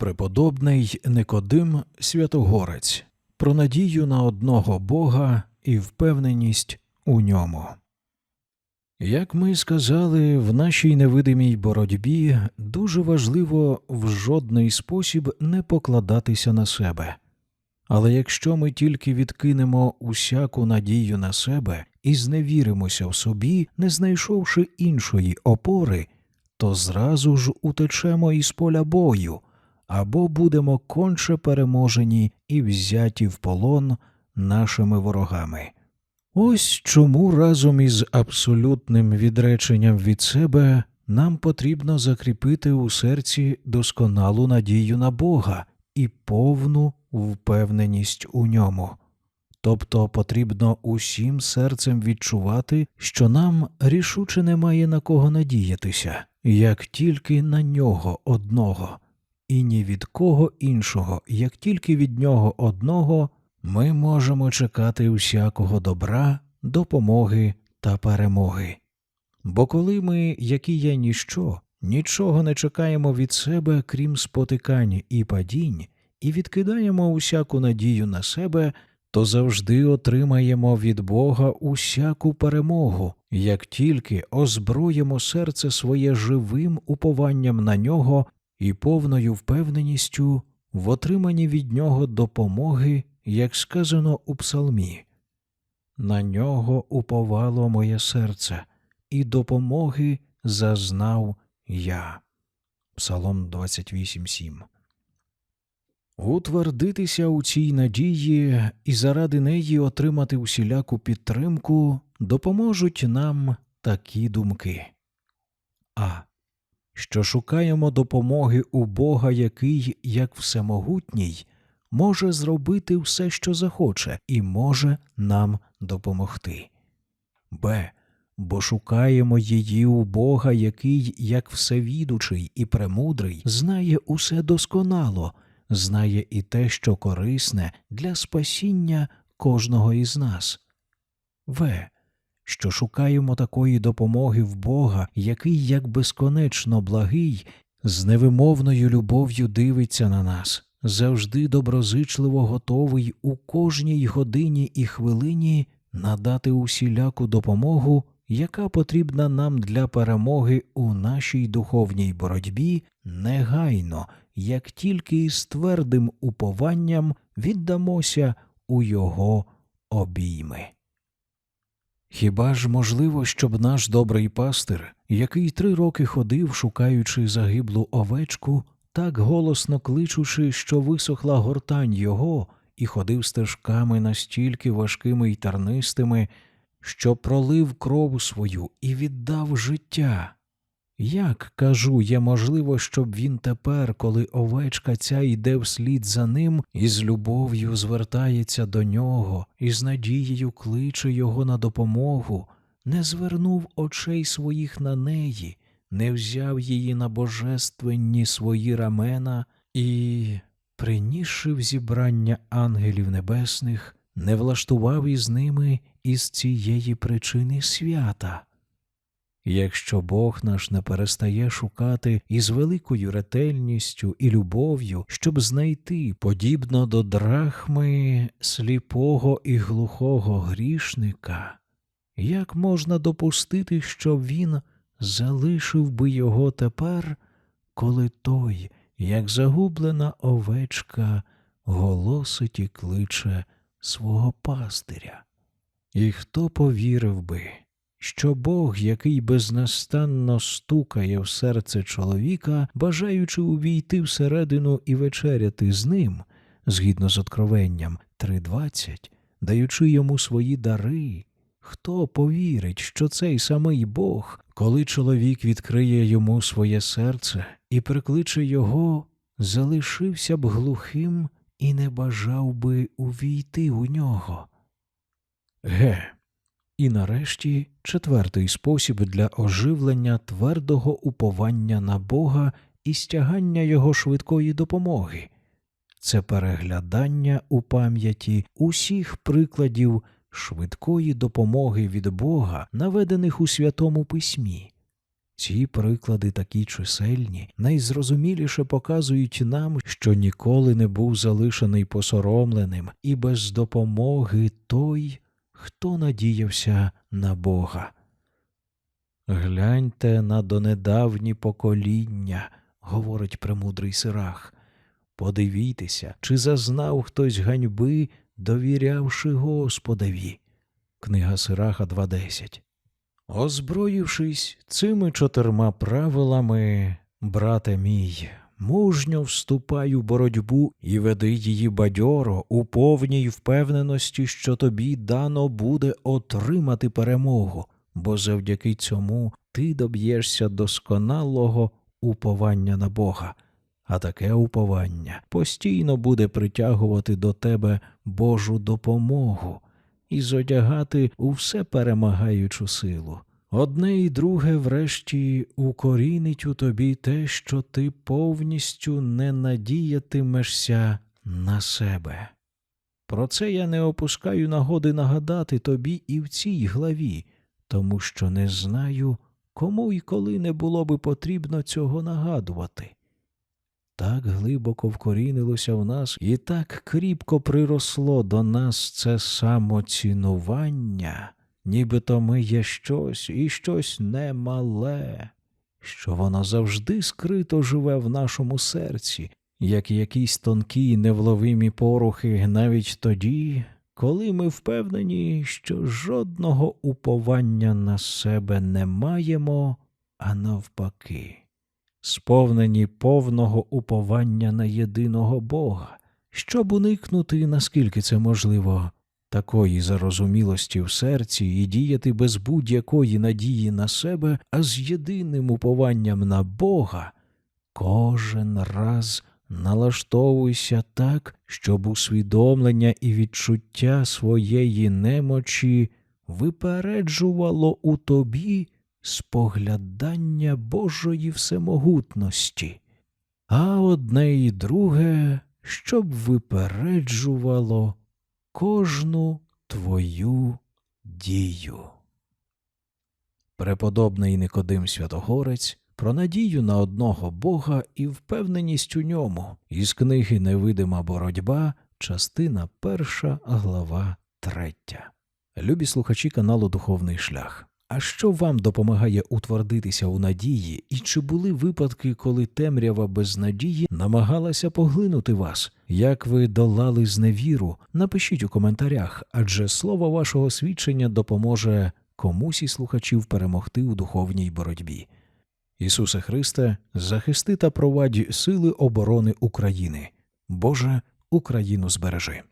Преподобний Никодим Святогорець про надію на одного Бога і впевненість у ньому. Як ми сказали, в нашій невидимій боротьбі дуже важливо в жодний спосіб не покладатися на себе. Але якщо ми тільки відкинемо усяку надію на себе і зневіримося в собі, не знайшовши іншої опори, то зразу ж утечемо із поля бою, або будемо конче переможені і взяті в полон нашими ворогами. Ось чому разом із абсолютним відреченням від себе нам потрібно закріпити у серці досконалу надію на Бога і повну впевненість у ньому. Тобто потрібно усім серцем відчувати, що нам рішуче немає на кого надіятися, як тільки на нього одного, і ні від кого іншого, як тільки від нього одного, ми можемо чекати всякого добра, допомоги та перемоги. Бо коли ми, які є ніщо, нічого не чекаємо від себе, крім спотикань і падінь, і відкидаємо усяку надію на себе, то завжди отримаємо від Бога усяку перемогу, як тільки озброїмо серце своє живим упованням на нього і повною впевненістю в отриманні від нього допомоги, як сказано у псалмі. На нього уповало моє серце, і допомоги зазнав я. Псалом 28.7 Утвердитися у цій надії і заради неї отримати усіляку підтримку допоможуть нам такі думки. А. Що шукаємо допомоги у Бога, який, як всемогутній, може зробити все, що захоче, і може нам допомогти. Б. Бо шукаємо її у Бога, який, як всевідучий і премудрий, знає усе досконало, знає і те, що корисне для спасіння кожного із нас. В. Що шукаємо такої допомоги в Бога, який, як безконечно благий, з невимовною любов'ю дивиться на нас, завжди доброзичливо готовий у кожній годині і хвилині надати усіляку допомогу, яка потрібна нам для перемоги у нашій духовній боротьбі, негайно, як тільки із твердим упованням віддамося у його обійми. Хіба ж можливо, щоб наш добрий пастир, який три роки ходив, шукаючи загиблу овечку, так голосно кличучи, що висохла гортань його, і ходив стежками настільки важкими й тарнистими, що пролив кров свою і віддав життя? Як, кажу, є можливо, щоб він тепер, коли овечка ця йде вслід за ним, і з любов'ю звертається до нього, і з надією кличе його на допомогу, не звернув очей своїх на неї, не взяв її на божественні свої рамена і, принісши в зібрання ангелів небесних, не влаштував із ними із цієї причини свята? Якщо Бог наш не перестає шукати із великою ретельністю і любов'ю, щоб знайти, подібно до драхми сліпого і глухого грішника, як можна допустити, що він залишив би його тепер, коли той, як загублена овечка, голосить і кличе свого пастиря? І хто повірив би? Що Бог, який безнастанно стукає в серце чоловіка, бажаючи увійти всередину і вечеряти з ним, згідно з откровенням 3.20, даючи йому свої дари, хто повірить, що цей самий Бог, коли чоловік відкриє йому своє серце і прикличе його, залишився б глухим і не бажав би увійти у нього? Ге. І нарешті четвертий спосіб для оживлення твердого уповання на Бога і стягання Його швидкої допомоги це переглядання у пам'яті усіх прикладів швидкої допомоги від Бога, наведених у Святому Письмі. Ці приклади такі чисельні, найзрозуміліше показують нам, що ніколи не був залишений посоромленим і без допомоги той, хто надіявся на Бога. Гляньте на донедавні покоління, говорить премудрий Сирах. Подивіться, чи зазнав хтось ганьби, довірявши Господові. Книга Сираха 2.10 Озброївшись цими чотирма правилами, брате мій, мужньо вступай у боротьбу і веди її бадьоро у повній впевненості, що тобі дано буде отримати перемогу, бо завдяки цьому ти доб'єшся досконалого уповання на Бога. А таке уповання постійно буде притягувати до тебе Божу допомогу і зодягати у все перемагаючу силу. Одне і друге, врешті, укорінить у тобі те, що ти повністю не надіятимешся на себе. Про це я не опускаю нагоди нагадати тобі і в цій главі, тому що не знаю, кому і коли не було би потрібно цього нагадувати. Так глибоко вкорінилося в нас і так кріпко приросло до нас це самоцінування, нібито ми є щось і щось немале, що воно завжди скрито живе в нашому серці, як якісь тонкі невловимі порухи навіть тоді, коли ми впевнені, що жодного уповання на себе не маємо, а навпаки сповнені повного уповання на єдиного Бога, щоб уникнути, наскільки це можливо, такої зарозумілості в серці і діяти без будь-якої надії на себе, а з єдиним упованням на Бога, кожен раз налаштовуйся так, щоб усвідомлення і відчуття своєї немочі випереджувало у тобі споглядання Божої всемогутності, а одне і друге, щоб випереджувало кожну твою дію. Преподобний Никодим Святогорець про надію на одного Бога і впевненість у ньому із книги Невидима боротьба, частина перша, глава третя. Любі слухачі каналу Духовний шлях. А що вам допомагає утвердитися у надії, і чи були випадки, коли темрява без надії намагалася поглинути вас? Як ви долали зневіру? Напишіть у коментарях, адже слово вашого свідчення допоможе комусь із слухачів перемогти у духовній боротьбі. Ісусе Христе, захисти та провадь сили оборони України. Боже, Україну збережи.